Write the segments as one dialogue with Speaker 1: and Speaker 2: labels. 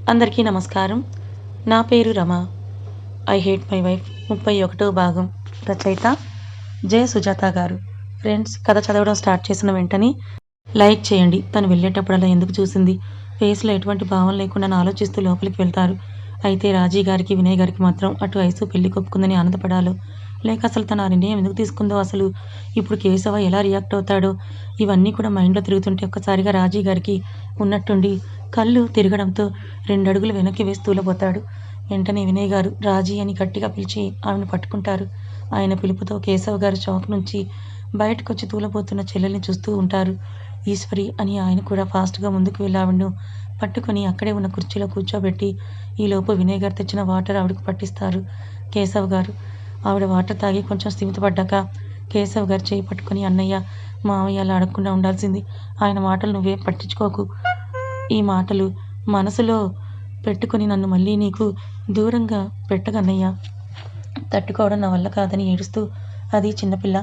Speaker 1: అందరికీ నమస్కారం. నా పేరు Rama. I hate my wife ముప్పై ఒకటో భాగం రచయిత జయ సుజాత గారు. ఫ్రెండ్స్ కథ చదవడం స్టార్ట్ చేసిన వెంటనే లైక్ చేయండి. తను వెళ్ళేటప్పుడల్లా ఎందుకు చూసింది? ఫేస్లో ఎటువంటి భావం లేకుండా ఆలోచిస్తూ లోపలికి వెళ్తారు. అయితే రాజీ గారికి వినయ్ గారికి మాత్రం అటు ఐసు పెళ్ళి కొప్పుకుందని ఆనందపడాలో? లేక అసలు తన ఆ నిర్ణయం ఎందుకు తీసుకుందో అసలు? ఇప్పుడు కేశవ ఎలా రియాక్ట్ అవుతాడో? ఇవన్నీ కూడా మైండ్లో తిరుగుతుంటే ఒక్కసారిగా రాజీ గారికి ఉన్నట్టుండి కళ్ళు తిరగడంతో రెండు అడుగులు వెనక్కి వేసి తూలబోతాడు. వెంటనే వినయ్ గారు రాజీ అని గట్టిగా పిలిచి ఆమెను పట్టుకుంటారు. ఆయన పిలుపుతో కేశవ్ గారు చౌక్ నుంచి బయటకొచ్చి తూలబోతున్న చెల్లెల్ని చూస్తూ ఉంటారు. ఈశ్వరి అని ఆయన కూడా ఫాస్ట్గా ముందుకు వెళ్ళి ఆవిడను పట్టుకొని అక్కడే ఉన్న కుర్చీలో కూర్చోబెట్టి ఈలోపు వినయ్ గారు తెచ్చిన వాటర్ ఆవిడకు పట్టిస్తారు. కేశవ్ గారు ఆవిడ వాటర్ తాగి కొంచెం స్థిమితపడ్డాక కేశవ్ గారు చేయి పట్టుకొని అన్నయ్య మావయ్య అలా అడగకుండా ఉండాల్సింది. ఆయన మాటలు నువ్వే పట్టించుకోకు. ఈ మాటలు మనసులో పెట్టుకొని నన్ను మళ్ళీ నీకు దూరంగా పెట్టగన్నయ్య తట్టుకోవడం నా వల్ల కాదని ఏడుస్తూ అది చిన్నపిల్ల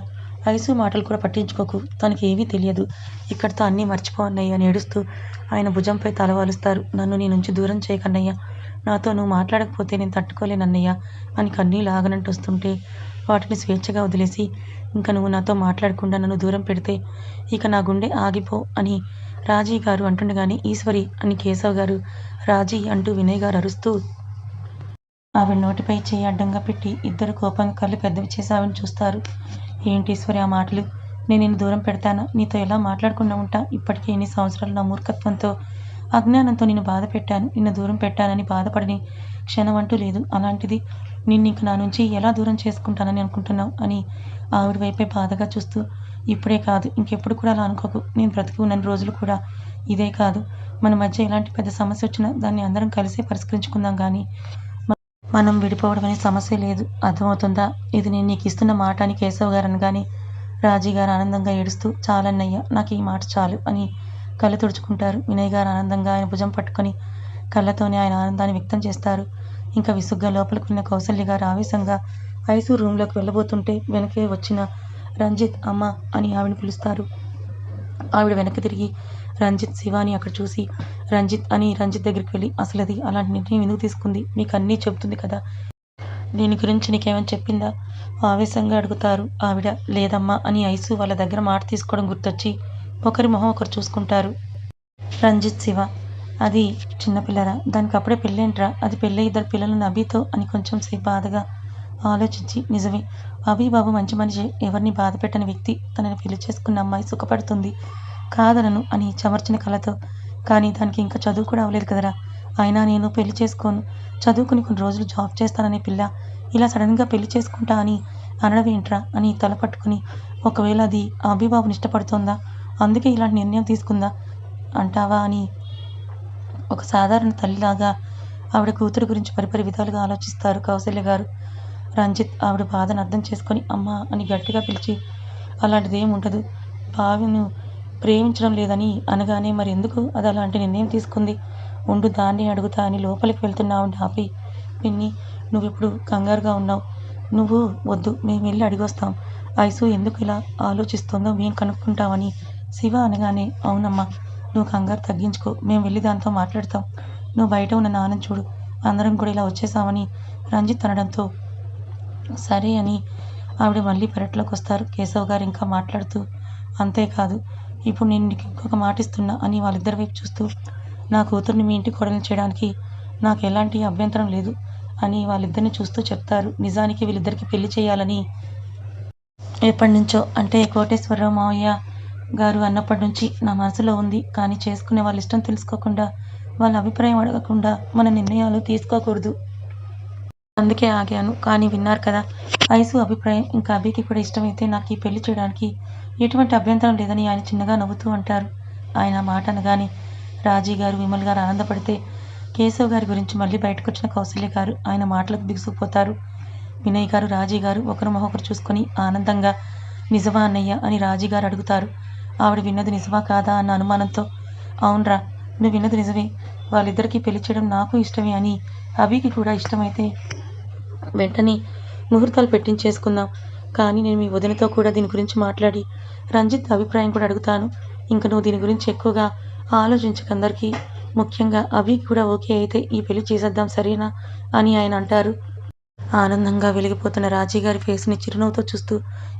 Speaker 1: ఐసు మాటలు కూడా పట్టించుకోకు తనకి ఏమీ తెలియదు. ఇక్కడితో అన్నీ మర్చిపో అన్నయ్య అని ఏడుస్తూ ఆయన భుజంపై తలవాలుస్తారు నన్ను నీ నుంచి దూరం చేయకన్నయ్య. నాతో నువ్వు మాట్లాడకపోతే నేను తట్టుకోలేనన్నయ్య అని కన్నీళ్ళు ఆగనంటూ వస్తుంటే వాటిని స్వేచ్ఛగా వదిలేసి ఇంకా నువ్వు నాతో మాట్లాడకుండా నన్ను దూరం పెడితే ఇక నా గుండె ఆగిపో అని రాజీ గారు అంటుండగానే ఈశ్వరి అని కేశవ్ గారు రాజీ అంటూ వినయ్ గారు అరుస్తూ ఆవిడ నోటిపై చేయి అడ్డంగా పెట్టి ఇద్దరు కోపంగా కళ్ళు పెద్దవి చేసావని చూస్తారు. ఏంటి ఈశ్వరి ఆ మాటలు? నేను నిన్ను దూరం పెడతానా. నీతో ఎలా మాట్లాడకుండా ఉంటా? ఇప్పటికే ఎన్ని సంవత్సరాలు నా మూర్ఖత్వంతో అజ్ఞానంతో నిన్ను బాధ పెట్టాను. నిన్ను దూరం పెట్టానని బాధపడని క్షణం అంటూ లేదు. అలాంటిది నిన్ను ఇంక నా నుంచి ఎలా దూరం చేసుకుంటానని అనుకుంటున్నావు? అని ఆవిడ వైపే బాధగా చూస్తూ ఇప్పుడే కాదు. ఇంకెప్పుడు కూడా అలా అనుకోకు. నేను బ్రతికి ఉన్న రోజులు కూడా ఇదే కాదు. మన మధ్య ఎలాంటి పెద్ద సమస్య వచ్చినా దాన్ని అందరం కలిసే పరిష్కరించుకుందాం కానీ మనం విడిపోవడం అనే సమస్య లేదు. అర్థమవుతుందా? ఇది నేను నీకు ఇస్తున్న మాట అని కేశవ్ గారు అనగానే రాజీ గారు ఆనందంగా ఏడుస్తూ చాలన్నయ్య నాకు ఈ మాట చాలు అని కళ్ళు తుడుచుకుంటారు. వినయ్ గారు ఆనందంగా ఆయన భుజం పట్టుకొని కళ్ళతోనే ఆయన ఆనందాన్ని వ్యక్తం చేస్తారు. ఇంకా విసుగ్గా లోపలికి ఉన్న కౌసల్య గారు ఆవేశంగా ఐసు రూమ్లోకి వెళ్ళబోతుంటే వెనకే వచ్చిన రంజిత్ అమ్మ అని ఆవిడని పిలుస్తారు. ఆవిడ వెనక్కి తిరిగి రంజిత్ శివాని అక్కడ చూసి రంజిత్ అని రంజిత్ దగ్గరికి వెళ్ళి అసలు అది అలాంటి నిర్ణయం ఎందుకు తీసుకుంది? మీకు అన్నీ చెబుతుంది కదా. దీని గురించి నీకేమైనా చెప్పిందా ఆవేశంగా అడుగుతారు ఆవిడ. లేదమ్మా అని ఐసు వాళ్ళ దగ్గర మాట తీసుకోవడం గుర్తొచ్చి ఒకరి మొహం ఒకరు చూసుకుంటారు. రంజిత్ శివ అది చిన్నపిల్లరా దానికి అప్పుడే పెళ్ళేంట్రా? అది పెళ్ళి ఇద్దరు పిల్లలను నభితో అని కొంచెం సేపు బాధగా ఆలోచించి నిజమే. అభి బాబు మంచి మనిషి. ఎవరిని బాధ పెట్టని వ్యక్తి తనని పెళ్ళి చేసుకున్న అమ్మాయి సుఖపడుతుంది కాదనను అని చమర్చిన కళతో. కానీ దానికి ఇంకా చదువు కూడా అవ్వలేదు కదరా. అయినా నేను పెళ్ళి చేసుకోను. చదువుకుని కొన్ని రోజులు జాబ్ చేస్తాననే పిల్ల. ఇలా సడన్గా పెళ్ళి చేసుకుంటా అని అనడం ఏంట్రా అని తల పట్టుకుని ఒకవేళ అది అభిబాబుని ఇష్టపడుతోందా? అందుకే ఇలాంటి నిర్ణయం తీసుకుందా? అంటావా అని ఒక సాధారణ తల్లిలాగా ఆవిడ కూతురు గురించి పరిపరి విధాలుగా ఆలోచిస్తారు కౌశల్య గారు. రంజిత్ ఆవిడ బాధను అర్థం చేసుకొని అమ్మ అని గట్టిగా పిలిచి అలాంటిది ఏం ఉండదు. భావిను ప్రేమించడం లేదని అనగానే మరి ఎందుకు అది అలాంటి నిర్ణయం తీసుకుంది? ఉండు దాన్ని అడుగుతా అని లోపలికి వెళ్తున్నావు ఆపి పిన్ని నువ్వు ఇప్పుడు కంగారుగా ఉన్నావు. నువ్వు వద్దు మేము వెళ్ళి అడిగొస్తాం. ఐసు ఎందుకు ఇలా ఆలోచిస్తుందో మేము కనుక్కుంటామని శివ అనగానే అవునమ్మా నువ్వు కంగారు తగ్గించుకో మేము వెళ్ళి దాంతో మాట్లాడతాం. నువ్వు బయట ఉన్న నాన్న చూడు అందరం కూడా ఇలా వచ్చేసామని రంజిత్ అనడంతో సరే అని ఆవిడ మళ్ళీ పెరట్లోకి వస్తారు. కేశవ్ గారు ఇంకా మాట్లాడుతూ అంతేకాదు ఇప్పుడు నేను నీకు ఇంకొక మాట ఇస్తున్నా అని వాళ్ళిద్దరి వైపు చూస్తూ నా కూతుర్ని మీ ఇంటి కొడలు చేయడానికి నాకు ఎలాంటి అభ్యంతరం లేదు అని వాళ్ళిద్దరిని చూస్తూ చెప్తారు. నిజానికి వీళ్ళిద్దరికి పెళ్ళి చేయాలని ఎప్పటి నుంచో అంటే కోటేశ్వరరావు మావయ్య గారు అన్నప్పటి నుంచి నా మనసులో ఉంది. కానీ చేసుకునే వాళ్ళ ఇష్టం తెలుసుకోకుండా వాళ్ళ అభిప్రాయం అడగకుండా మన నిర్ణయాలు తీసుకోకూడదు. అందుకే ఆగాను. కానీ విన్నారు కదా ఐసు అభిప్రాయం. ఇంకా అభికి కూడా ఇష్టమైతే నాకు ఈ పెళ్ళి చేయడానికి ఎటువంటి అభ్యంతరం లేదని ఆయన చిన్నగా నవ్వుతూ అంటారు ఆయన మాట అనగానే రాజీ గారు విమల్ గారు ఆనందపడితే కేశవ్ గారి గురించి మళ్ళీ బయటకు వచ్చిన కౌశల్య గారు ఆయన మాటలకు బిగుసుకుపోతారు. వినయ్ గారు రాజీ గారు ఒకరు మొహొకరు చూసుకొని ఆనందంగా నిజమా అన్నయ్య అని రాజీ గారు అడుగుతారు. ఆవిడ విన్నది నిజమా కాదా అన్న అనుమానంతో అవునరా నువ్వు విన్నది నిజమే. వాళ్ళిద్దరికీ పెళ్ళి చేయడం నాకు ఇష్టమే అని అభికి కూడా ఇష్టమైతే వెంటనే ముహూర్తాలు పెట్టించేసుకుందాం. కానీ నేను మీ వదినతో కూడా దీని గురించి మాట్లాడి రంజిత్ అభిప్రాయం కూడా అడుగుతాను. ఇంక నువ్వు దీని గురించి ఎక్కువగా ఆలోచించకందరికీ ముఖ్యంగా అవి కూడా ఓకే అయితే ఈ పెళ్ళి చేసేద్దాం సరేనా? అని ఆయన అంటారు. ఆనందంగా వెలిగిపోతున్న రాజీ గారి ఫేస్ని చిరునవ్వుతో చూస్తూ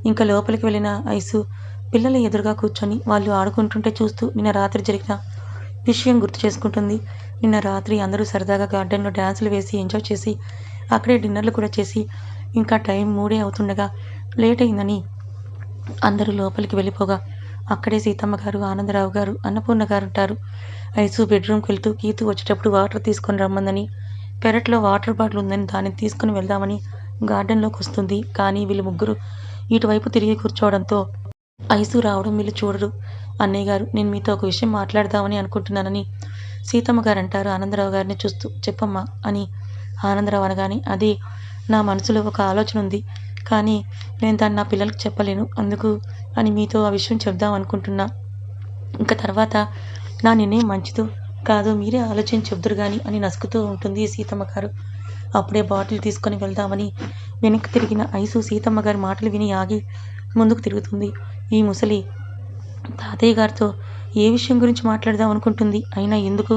Speaker 1: ఇంకా లోపలికి వెళ్ళిన ఐసు పిల్లల ఎదురుగా కూర్చొని వాళ్ళు ఆడుకుంటుంటే చూస్తూ నిన్న రాత్రి జరిగిన విషయం గుర్తు చేసుకుంటుంది. నిన్న రాత్రి అందరూ సరదాగా గార్డెన్లో డ్యాన్సులు వేసి ఎంజాయ్ చేసి అక్కడే డిన్నర్లు కూడా చేసి ఇంకా టైం మూడే అవుతుండగా లేట్ అయిందని అందరూ లోపలికి వెళ్ళిపోగా. అక్కడే సీతమ్మ గారు ఆనందరావు గారు అన్నపూర్ణ గారు ఉంటారు. ఐసు బెడ్రూమ్కి వెళ్తూ కీతు వచ్చేటప్పుడు వాటర్ తీసుకొని రమ్మందని పెరట్లో వాటర్ బాటిల్ ఉందని దాన్ని తీసుకుని వెళ్దామని గార్డెన్లోకి వస్తుంది. కానీ వీళ్ళు ముగ్గురు ఇటువైపు తిరిగి కూర్చోవడంతో ఐసు రావడం వీళ్ళు చూడరు. అన్నయ్య గారు నేను మీతో ఒక విషయం మాట్లాడదామని అనుకుంటున్నానని సీతమ్మ గారు అంటారు. ఆనందరావు గారిని చూస్తూ చెప్పమ్మా అని ఆనందరావు అనగానే అది నా మనసులో ఒక ఆలోచన ఉంది. కానీ నేను దాన్ని నా పిల్లలకు చెప్పలేను. అందుకు అని మీతో ఆ విషయం చెప్దాం అనుకుంటున్నా. ఇంకా తర్వాత నా నిర్ణయం మంచిదో కాదో మీరే ఆలోచన చెబుదురు కానీ అని నసుకుతూ ఉంటుంది సీతమ్మ గారు. అప్పుడే బాటిల్ తీసుకొని వెళ్దామని వెనక్కి తిరిగిన ఐసు సీతమ్మ గారి మాటలు విని ఆగి ముందుకు తిరుగుతుంది. ఈ ముసలి తాతయ్య గారితో ఏ విషయం గురించి మాట్లాడదాం అనుకుంటుంది? అయినా ఎందుకు?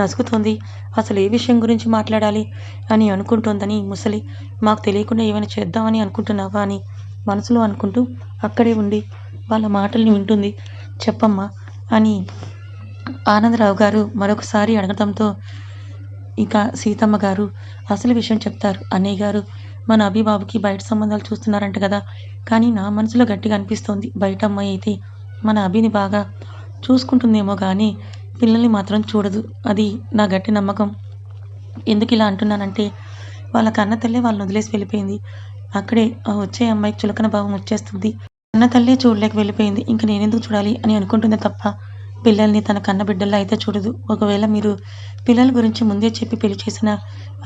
Speaker 1: నసుగుతోంది అసలు ఏ విషయం గురించి మాట్లాడాలి? అని అనుకుంటోందని ముసలి. మాకు తెలియకుండా ఏమైనా చేద్దామని అనుకుంటున్నావా? అని మనసులో అనుకుంటూ అక్కడే ఉండి వాళ్ళ మాటల్ని వింటుంది. చెప్పమ్మా అని ఆనందరావు గారు మరొకసారి అడగడంతో ఇక సీతమ్మ గారు అసలు విషయం చెప్తారు. అన్నయ్య గారు మన అభిబాబుకి బయట సంబంధాలు చూస్తున్నారంట కదా. కానీ నా మనసులో గట్టిగా అనిపిస్తోంది. బయట అమ్మాయి అయితే మన అభిని బాగా చూసుకుంటుందేమో కానీ పిల్లల్ని మాత్రం చూడదు. అది నా గట్టి నమ్మకం. ఎందుకు ఇలా అంటున్నానంటే వాళ్ళ కన్న తల్లే వాళ్ళని వదిలేసి వెళ్ళిపోయింది. అక్కడే ఆ వచ్చే అమ్మాయికి చులకన భావం వచ్చేస్తుంది. కన్న తల్లే చూడలేక వెళ్ళిపోయింది. ఇంకా నేనెందుకు చూడాలి అని అనుకుంటుంది తప్ప పిల్లల్ని తన కన్న బిడ్డల్లో అయితే చూడదు. ఒకవేళ మీరు పిల్లల గురించి ముందే చెప్పి పెళ్ళి చేసిన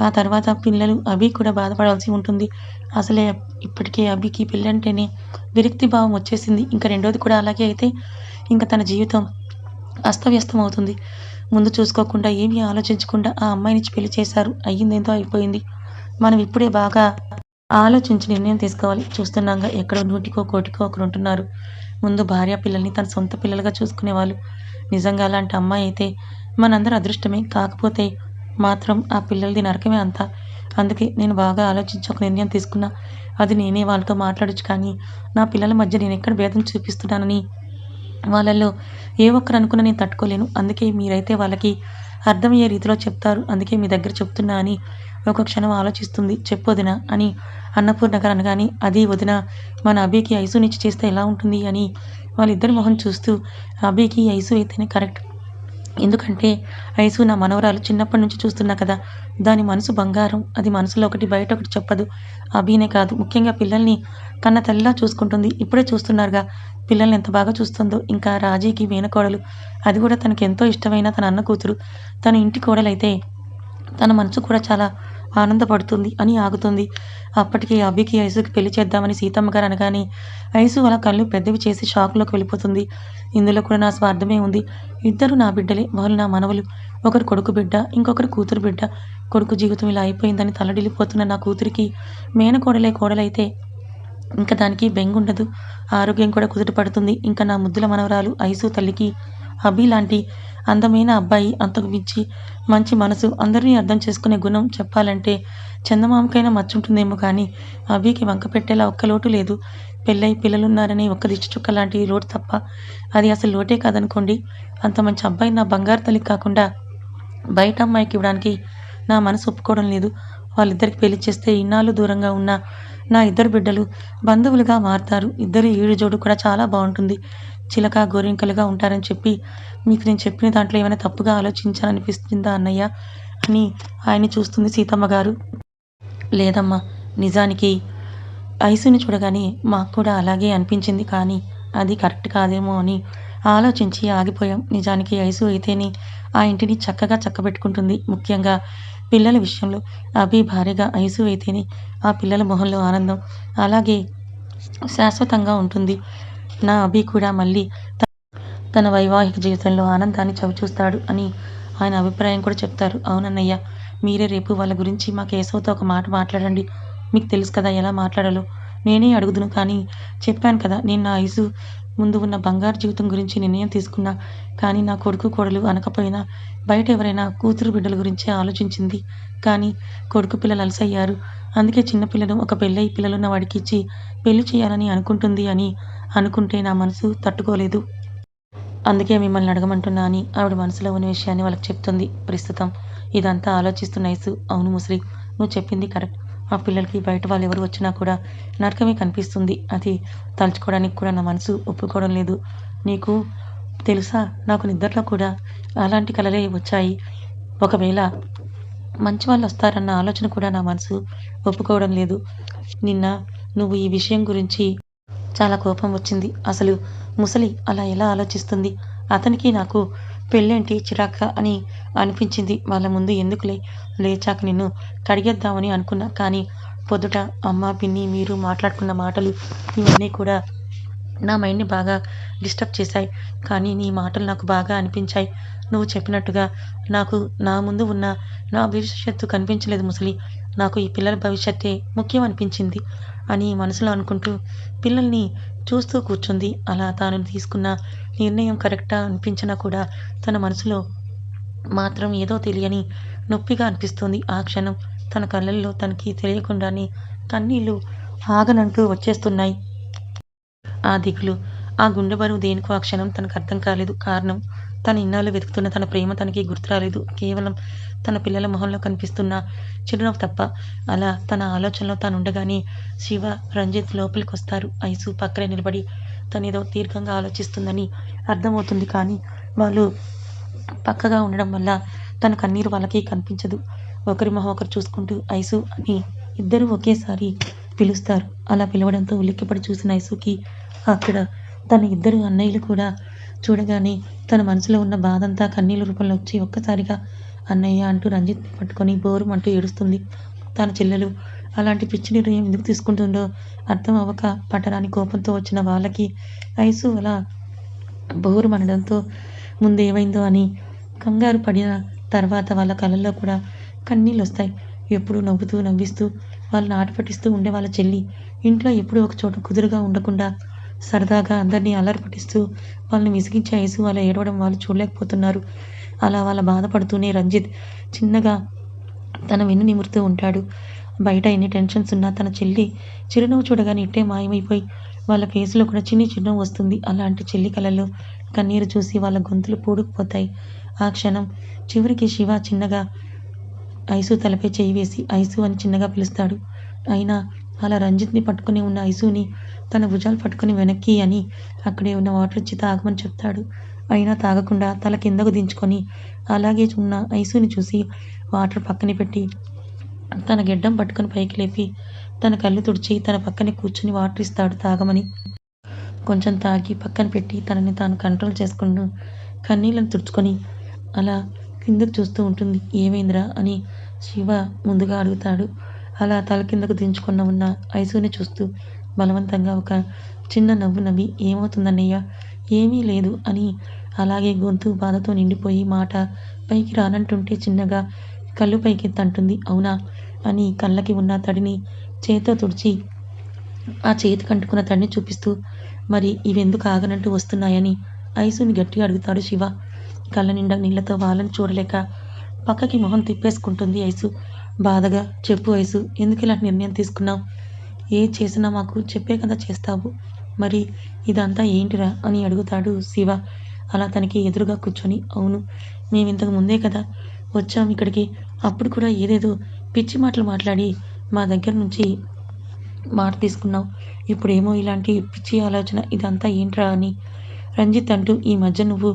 Speaker 1: ఆ తర్వాత పిల్లలు అభి కూడా బాధపడాల్సి ఉంటుంది. అసలే ఇప్పటికే అభికి పెళ్ళంటేనే విరక్తి భావం వచ్చేసింది. ఇంకా రెండోది కూడా అలాగే అయితే ఇంకా తన జీవితం అస్తవ్యస్తం అవుతుంది. ముందు చూసుకోకుండా ఏమీ ఆలోచించకుండా ఆ అమ్మాయినిచ్చి పెళ్ళి చేశారు. అయ్యిందేంతో అయిపోయింది. మనం ఇప్పుడే బాగా ఆలోచించి నిర్ణయం తీసుకోవాలి. చూస్తున్నాగా ఎక్కడో నూటికో కోటికో ఒకరు ఉంటున్నారు. ముందు భార్య పిల్లల్ని తన సొంత పిల్లలుగా చూసుకునేవాళ్ళు. నిజంగా అలాంటి అమ్మాయి అయితే మనందరి అదృష్టమే. కాకపోతే మాత్రం ఆ పిల్లలది నరకమే అంతా. అందుకే నేను బాగా ఆలోచించి ఒక నిర్ణయం తీసుకున్నా. అది నేనే వాళ్ళతో మాట్లాడొచ్చు కానీ నా పిల్లల మధ్య నేను ఎక్కడ భేదం చూపిస్తున్నానని వాళ్ళల్లో ఏ ఒక్కరు అనుకున్న నేను తట్టుకోలేను. అందుకే మీరైతే వాళ్ళకి అర్థమయ్యే రీతిలో చెప్తారు. అందుకే మీ దగ్గర చెప్తున్నా అని ఒక క్షణం ఆలోచిస్తుంది. చెప్పొదిన అని అన్నపూర్ణ గారు అనగానే అది వదిన మన అభికి నుంచి చేస్తే ఎలా ఉంటుంది? అని వాళ్ళిద్దరి మొహం చూస్తూ అభికి ఐసు అయితేనే కరెక్ట్. ఎందుకంటే ఐసు నా మనవరాలు చిన్నప్పటి నుంచి చూస్తున్నా కదా. దాని మనసు బంగారం. అది మనసులో ఒకటి బయట ఒకటి చెప్పదు. అభినే కాదు. ముఖ్యంగా పిల్లల్ని కన్న తల్లిలా చూసుకుంటుంది. ఇప్పుడే చూస్తున్నారుగా. పిల్లల్ని ఎంత బాగా చూస్తుందో. ఇంకా రాజీకి మేనకోడలు అది కూడా తనకు ఎంతో ఇష్టమైన తన అన్న కూతురు. తన ఇంటి కోడలైతే తన మనసు కూడా చాలా ఆనందపడుతుంది అని ఆగుతుంది. అప్పటికి అభికి ఐసుకి పెళ్ళి చేద్దామని సీతమ్మ గారు అనగానే ఐసు అలా కళ్ళు పెద్దవి చేసి షాక్లోకి వెళ్ళిపోతుంది. ఇందులో కూడా నా స్వార్థమే ఉంది. ఇద్దరు నా బిడ్డలే. వాళ్ళు నా మనవలు. ఒకరు కొడుకు బిడ్డ ఇంకొకరు కూతురు బిడ్డ. కొడుకు జీవితం ఇలా అయిపోయిందని తలడిల్లిపోతున్న నా కూతురికి మేనకోడలే కోడలైతే ఇంకా దానికి బెంగుండదు. ఆరోగ్యం కూడా కుదుట పడుతుంది. ఇంకా నా ముద్దుల మనవరాలు ఐసు తల్లికి అభి లాంటి అందమైన అబ్బాయి అంతకు మించి మంచి మనసు అందరినీ అర్థం చేసుకునే గుణం చెప్పాలంటే చందమామకైనా మచ్చుంటుందేమో కానీ అభికి వంక పెట్టేలా ఒక్క లోటు లేదు. పెళ్ళై పిల్లలున్నారని ఒక్క దిష్టి చుక్క లాంటి లోటు తప్ప అది అసలు లోటే కాదనుకోండి. అంత మంచి అబ్బాయి నా బంగారు తల్లికి కాకుండా బయట అమ్మాయికి ఇవ్వడానికి నా మనసు ఒప్పుకోవడం లేదు. వాళ్ళిద్దరికి పెళ్ళి చేస్తే ఇన్నాళ్ళు దూరంగా ఉన్న నా ఇద్దరు బిడ్డలు బంధువులుగా మారుతారు. ఇద్దరు ఈడు జోడు కూడా చాలా బాగుంటుంది. చిలక గోరింకలుగా ఉంటారని చెప్పి మీకు నేను చెప్పిన దాంట్లో ఏమైనా తప్పుగా ఆలోచించాలనిపిస్తుందా అన్నయ్య? అని ఆయన్ని చూస్తుంది సీతమ్మ గారు. లేదమ్మా నిజానికి ఐసుని చూడగానే మాకు కూడా అలాగే అనిపించింది కానీ అది కరెక్ట్ కాదేమో అని ఆలోచించి ఆగిపోయాం. నిజానికి ఐసు అయితేనే ఆ ఇంటిని చక్కగా చక్కబెట్టుకుంటుంది. ముఖ్యంగా పిల్లల విషయంలో అభి భార్యగా ఐసు అయితేనే ఆ పిల్లల మొహంలో ఆనందం అలాగే శాశ్వతంగా ఉంటుంది. నా అభి కూడా మళ్ళీ తన వైవాహిక జీవితంలో ఆనందాన్ని చవిచూస్తాడు అని ఆయన అభిప్రాయం కూడా చెప్తారు. అవునన్నయ్య మీరే రేపు వాళ్ళ గురించి మా కేశవతో ఒక మాట మాట్లాడండి. మీకు తెలుసు కదా ఎలా మాట్లాడాలో. నేనే అడుగుదును కానీ చెప్పాను కదా నేను నా ఐసు ముందు ఉన్న బంగారు జీవితం గురించి నిర్ణయం తీసుకున్నా. కానీ నా కొడుకు కోడలు అనకపోయినా బయట ఎవరైనా కూతురు బిడ్డల గురించే ఆలోచించింది. కానీ కొడుకు పిల్లలు అలసయ్యారు. అందుకే చిన్నపిల్లలు ఒక పెళ్ళై పిల్లలున్న వాడికి ఇచ్చి పెళ్ళి చేయాలని అనుకుంటుంది అని అనుకుంటే నా మనసు తట్టుకోలేదు. అందుకే మిమ్మల్ని అడగమంటున్నా అని ఆవిడ మనసులో ఉన్న విషయాన్ని వాళ్ళకి చెప్తుంది ప్రస్తుతం. ఇదంతా ఆలోచిస్తున్న ఐసు అవును ముసలి నువ్వు చెప్పింది కరెక్ట్. ఆ పిల్లలకి బయట వాళ్ళు ఎవరు వచ్చినా కూడా నరకమే కనిపిస్తుంది. అది తలుచుకోవడానికి కూడా నా మనసు ఒప్పుకోవడం లేదు. నీకు తెలుసా? నాకు నిద్రలో కూడా అలాంటి కలలే వచ్చాయి. ఒకవేళ మంచి వాళ్ళు వస్తారన్న ఆలోచన కూడా నా మనసు ఒప్పుకోవడం లేదు. నిన్న నువ్వు ఈ విషయం గురించి చాలా కోపం వచ్చింది. అసలు ముసలి అలా ఎలా ఆలోచిస్తుంది? అతనికి నాకు పెళ్ళేంటి చిరాక అని అనిపించింది. వాళ్ళ ముందు ఎందుకులే లేచాక నిన్ను కడిగేద్దామని అనుకున్నా. కానీ పొద్దుట అమ్మ పిన్ని మీరు మాట్లాడుకున్న మాటలు ఇవన్నీ కూడా నా మైండ్ని బాగా డిస్టర్బ్ చేశాయి. కానీ నీ మాటలు నాకు బాగా అనిపించాయి. నువ్వు చెప్పినట్టుగా నాకు నా ముందు ఉన్న నా భవిష్యత్తు కనిపించలేదు ముసలి. నాకు ఈ పిల్లల భవిష్యత్తే ముఖ్యం అనిపించింది అని మనసులో అనుకుంటూ పిల్లల్ని చూస్తూ కూర్చుంది. అలా తాను తీసుకున్న నిర్ణయం కరెక్టా అనిపించినా కూడా తన మనసులో మాత్రం ఏదో తెలియని నొప్పిగా అనిపిస్తుంది. ఆ క్షణం తన కళ్ళల్లో తనకి తెలియకుండానే కన్నీళ్ళు ఆగనంటూ వచ్చేస్తున్నాయి. ఆ దిగులు ఆ గుండె బరువు దేనికో ఆ క్షణం తనకు అర్థం కాలేదు. కారణం తను ఇన్నాళ్ళు వెతుకుతున్న తన ప్రేమ తనకి గుర్తు రాలేదు కేవలం తన పిల్లల మొహంలో కనిపిస్తున్న చిరునవ్వు తప్ప అలా తన ఆలోచనలో తాను ఉండగానే శివ రంజిత్ లోపలికి వస్తారు ఐసు పక్కనే నిలబడి తనేదో దీర్ఘంగా ఆలోచిస్తుందని అర్థమవుతుంది కానీ వాళ్ళు పక్కగా ఉండడం వల్ల తన కన్నీరు వాళ్ళకి కనిపించదు. ఒకరి మొహం ఒకరు చూసుకుంటూ ఐసు అని ఇద్దరు ఒకేసారి పిలుస్తారు. అలా పిలవడంతో ఉలిక్కిపడి చూసిన ఐసుకి అక్కడ తన ఇద్దరు అన్నయ్యలు కూడా చూడగానే తన మనసులో ఉన్న బాధంతా కన్నీళ్ళ రూపంలో వచ్చి ఒక్కసారిగా అన్నయ్య అంటూ రంజిత్ని పట్టుకొని బోరు అంటూ ఏడుస్తుంది. తన చెల్లెలు అలాంటి పిచ్చి నిర్ణయం ఎందుకు తీసుకుంటుందో అర్థం అవ్వక పట్టరాని కోపంతో వచ్చిన వాళ్ళకి వయసు అలా బోరు అనడంతో ముందు ఏమైందో అని కంగారు పడిన తర్వాత వాళ్ళ కళ్ళల్లో కూడా కన్నీళ్ళు వస్తాయి. ఎప్పుడు నవ్వుతూ నవ్విస్తూ వాళ్ళని ఆటపట్టిస్తూ ఉండే వాళ్ళ చెల్లి ఇంట్లో ఎప్పుడూ ఒక చోట కుదురుగా ఉండకుండా సరదాగా అందరినీ అల్లరిపటిస్తూ వాళ్ళని విసిగించే ఐసు వాళ్ళ ఏడవడం వాళ్ళు చూడలేకపోతున్నారు. అలా వాళ్ళ బాధపడుతూనే రంజిత్ చిన్నగా తన వెన్ను నిమురుతూ ఉంటాడు. బయట ఎన్ని టెన్షన్స్ ఉన్నా తన చెల్లి చిరునవ్వు చూడగానే ఇట్టే మాయమైపోయి వాళ్ళ ఫేస్లో కూడా చిన్ని చిరునవ్వు వస్తుంది. అలాంటి చెల్లి కళల్లో కన్నీరు చూసి వాళ్ళ గొంతులు పూడుకుపోతాయి. ఆ క్షణం చివరికి శివ చిన్నగా ఐసు తలపై చేయి వేసి ఐసు అని చిన్నగా పిలుస్తాడు. అయినా అలా రంజిత్ని పట్టుకుని ఉన్న ఐసుని తన భుజాలు పట్టుకుని వెనక్కి అని అక్కడే ఉన్న వాటర్ ఇచ్చి తాగమని చెప్తాడు. అయినా తాగకుండా తల కిందకు దించుకొని అలాగే ఉన్న ఐసుని చూసి వాటర్ పక్కన పెట్టి తన గెడ్డం పట్టుకొని పైకి లేపి తన కళ్ళు తుడిచి తన పక్కనే కూర్చుని వాటర్ ఇస్తాడు తాగమని. కొంచెం తాగి పక్కన పెట్టి తనని తాను కంట్రోల్ చేసుకుంటూ కన్నీళ్ళను తుడుచుకొని అలా కిందకు చూస్తూ ఉంటుంది. ఏమైందిరా అని శివ ముందుగా అడుగుతాడు. అలా తల కిందకు దించుకున్న ఉన్న ఐసుని చూస్తూ బలవంతంగా ఒక చిన్న నవ్వు నవ్వి ఏమవుతుందన్నయ్యా? ఏమీ లేదు అని అలాగే గొంతు బాధతో నిండిపోయి మాట పైకి రానంటుంటే చిన్నగా కళ్ళు పైకెత్తంటుంది. అవునా? అని కళ్ళకి ఉన్న తడిని చేతితో తుడిచి ఆ చేతి కంటుకున్న తడిని చూపిస్తూ మరి ఇవెందుకు ఆగనంటూ వస్తున్నాయని? ఐసుని గట్టిగా అడుగుతాడు శివ. కళ్ళ నిండా నీళ్ళతో వాళ్ళని చూడలేక పక్కకి మొహం తిప్పేసుకుంటుంది ఐసు. బాధగా చెప్పు ఐసు ఎందుకు ఇలాంటి నిర్ణయం తీసుకున్నావు? ఏ చేసినా మాకు చెప్పే కదా చేస్తావు. మరి ఇదంతా ఏంటిరా అని అడుగుతాడు శివ. అలా తనకి ఎదురుగా కూర్చొని అవును మేము ఇంతకు ముందే కదా వచ్చాం ఇక్కడికి. అప్పుడు కూడా ఏదేదో పిచ్చి మాటలు మాట్లాడి మా దగ్గర నుంచి మాట తీసుకున్నావు. ఇప్పుడేమో ఇలాంటి పిచ్చి ఆలోచన ఇదంతా ఏంట్రా అని. రంజిత్ అంటూ ఈ మధ్య నువ్వు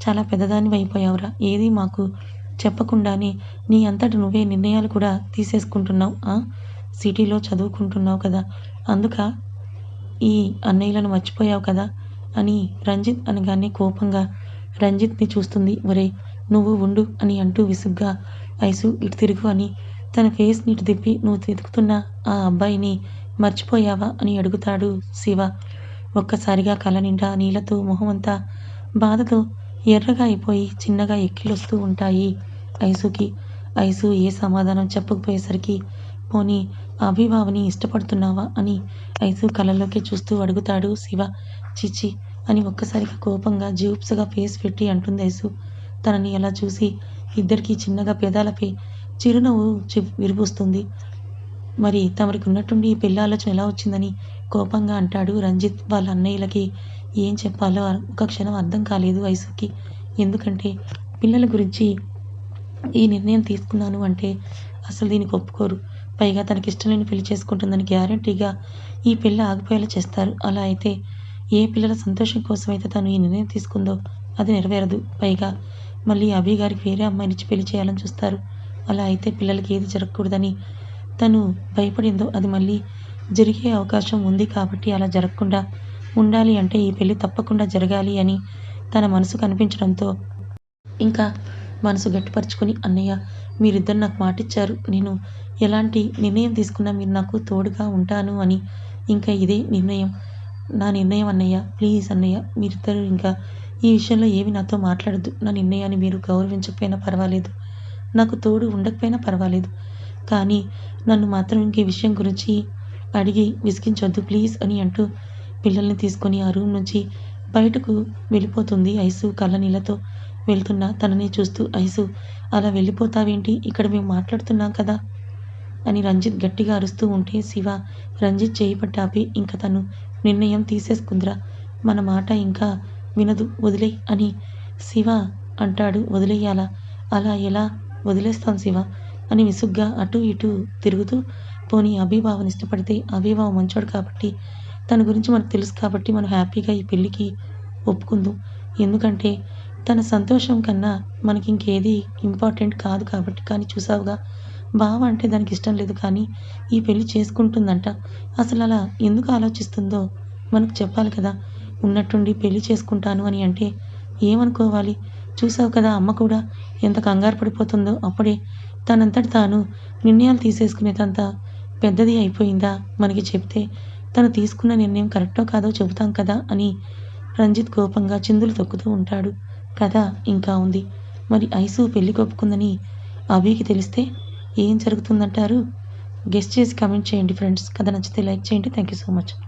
Speaker 1: చాలా పెద్దదాని అయిపోయావురా. ఏది మాకు చెప్పకుండానే నీ అంతట నువ్వే నిర్ణయాలు కూడా తీసేసుకుంటున్నావు సిటీలో చదువుకుంటున్నావు కదా. అందుక ఈ అన్నయ్యలను మర్చిపోయావు కదా అని రంజిత్ అనగానే కోపంగా రంజిత్ని చూస్తుంది. ఒరే నువ్వు ఉండు అని అంటూ విసుగ్గా ఐసు ఇటు తిరుగు అని తన ఫేస్ని ఇటు తిప్పి నువ్వు వెతుకుతున్న ఆ అబ్బాయిని మర్చిపోయావా అని అడుగుతాడు శివ. ఒక్కసారిగా కళ్ళ నిండా నీళ్ళతో మొహమంతా బాధతో ఎర్రగా అయిపోయి చిన్నగా ఎక్కిలొస్తూ ఉంటాయి. ఐసుకి ఐసు ఏ సమాధానం చెప్పకపోయేసరికి పోనీ అభిబావని ఇష్టపడుతున్నావా అని ఐసు కళ్ళలోకి చూస్తూ అడుగుతాడు శివ. చిచి అని ఒక్కసారిగా కోపంగా జూప్స్గా ఫేస్ పెట్టి అంటుంది ఐసు. తనని అలా చూసి ఇద్దరికీ చిన్నగా పెదాలపై చిరునవ్వు చి విరిపిస్తుంది. మరి తమరికి ఉన్నట్టుండి ఈ పెళ్ళి ఆలోచన ఎలా వచ్చిందని కోపంగా అంటాడు రంజిత్. వాళ్ళ అన్నయ్యలకి ఏం చెప్పాలో ఒక క్షణం అర్థం కాలేదు ఐసుకి. ఎందుకంటే పిల్లల గురించి ఈ నిర్ణయం తీసుకున్నాను అంటే అసలు దీనికి ఒప్పుకోరు. పైగా తనకి ఇష్టం లేని పెళ్ళి చేసుకుంటుందని గ్యారంటీగా ఈ పెళ్ళి ఆగిపోయేలా చేస్తారు. అలా అయితే ఏ పిల్లల సంతోషం కోసం అయితే తను ఈ నిర్ణయం తీసుకుందో అది నెరవేరదు. పైగా మళ్ళీ అభి గారికి వేరే అమ్మాయినిచ్చి పెళ్ళి చేయాలని చూస్తారు. అలా అయితే పిల్లలకి ఏది జరగకూడదని తను భయపడిందో అది మళ్ళీ జరిగే అవకాశం ఉంది కాబట్టి అలా జరగకుండా ఉండాలి అంటే ఈ పెళ్ళి తప్పకుండా జరగాలి అని తన మనసు కనిపించడంతో ఇంకా మనసు గట్టిపరుచుకొని అన్నయ్య మీరిద్దరు నాకు మాటిచ్చారు. నేను ఎలాంటి నిర్ణయం తీసుకున్నా మీరు నాకు తోడుగా ఉంటాను అని ఇంకా ఇదే నిర్ణయం. నా నిర్ణయం అన్నయ్య. ప్లీజ్ అన్నయ్య. మీరిద్దరు ఇంకా ఈ విషయంలో ఏమి నాతో మాట్లాడద్దు. నా నిర్ణయాన్ని మీరు గౌరవించకపోయినా పర్వాలేదు. నాకు తోడు ఉండకపోయినా పర్వాలేదు. కానీ నన్ను మాత్రం ఇంకే విషయం గురించి అడిగి విసిగించొద్దు ప్లీజ్ అని అంటూ పిల్లల్ని తీసుకొని ఆ రూమ్ నుంచి బయటకు వెళ్ళిపోతుంది ఐసు కళ్ళ నీళ్ళతో వెళ్తున్న తనని చూస్తూ ఐసు అలా వెళ్ళిపోతావేంటి? ఇక్కడ మేము మాట్లాడుతున్నాం కదా? అని రంజిత్ గట్టిగా అరుస్తూ ఉంటే శివ రంజిత్ చేయి పట్టాపి ఇంకా తను నిర్ణయం తీసేసుకుందిరా మన మాట ఇంకా వినదు వదిలే అని శివ అంటాడు. వదిలేయాలా? అలా ఎలా వదిలేస్తాం శివ? అని విసుగ్గా అటు ఇటు తిరుగుతూ పోనీ అభిభావం ఇష్టపడితే అభిభావం మంచోడు కాబట్టి తన గురించి మనకు తెలుసు కాబట్టి మనం హ్యాపీగా ఈ పెళ్ళికి ఒప్పుకుందాం. ఎందుకంటే తన సంతోషం కన్నా మనకి ఇంకేది ఇంపార్టెంట్ కాదు కాబట్టి కానీ చూసావుగా బావ అంటే దానికి ఇష్టం లేదు కానీ ఈ పెళ్ళి చేసుకుంటుందంట. అసలు అలా ఎందుకు ఆలోచిస్తుందో మనకు చెప్పాలి కదా. ఉన్నట్టుండి పెళ్ళి చేసుకుంటాను అని అంటే ఏమనుకోవాలి? చూసావు కదా అమ్మ కూడా ఎంత కంగారు పడిపోతుందో. అప్పుడే తనంతటి తాను నిర్ణయాలు తీసేసుకునేదంత పెద్దది అయిపోయిందా? మనకి చెప్తే తను తీసుకున్న నిర్ణయం కరెక్టో కాదో చెబుతాం కదా అని రంజిత్ కోపంగా చిందులు తొక్కుతూ ఉంటాడు. కథ ఇంకా ఉంది. మరి ఐసు పెళ్ళి కొప్పుకుందని అభికి తెలిస్తే ఏం జరుగుతుందంటారు? గెస్ట్ చేసి కమెంట్ చేయండి ఫ్రెండ్స్. కథ నచ్చితే లైక్ చేయండి. Thank you so much.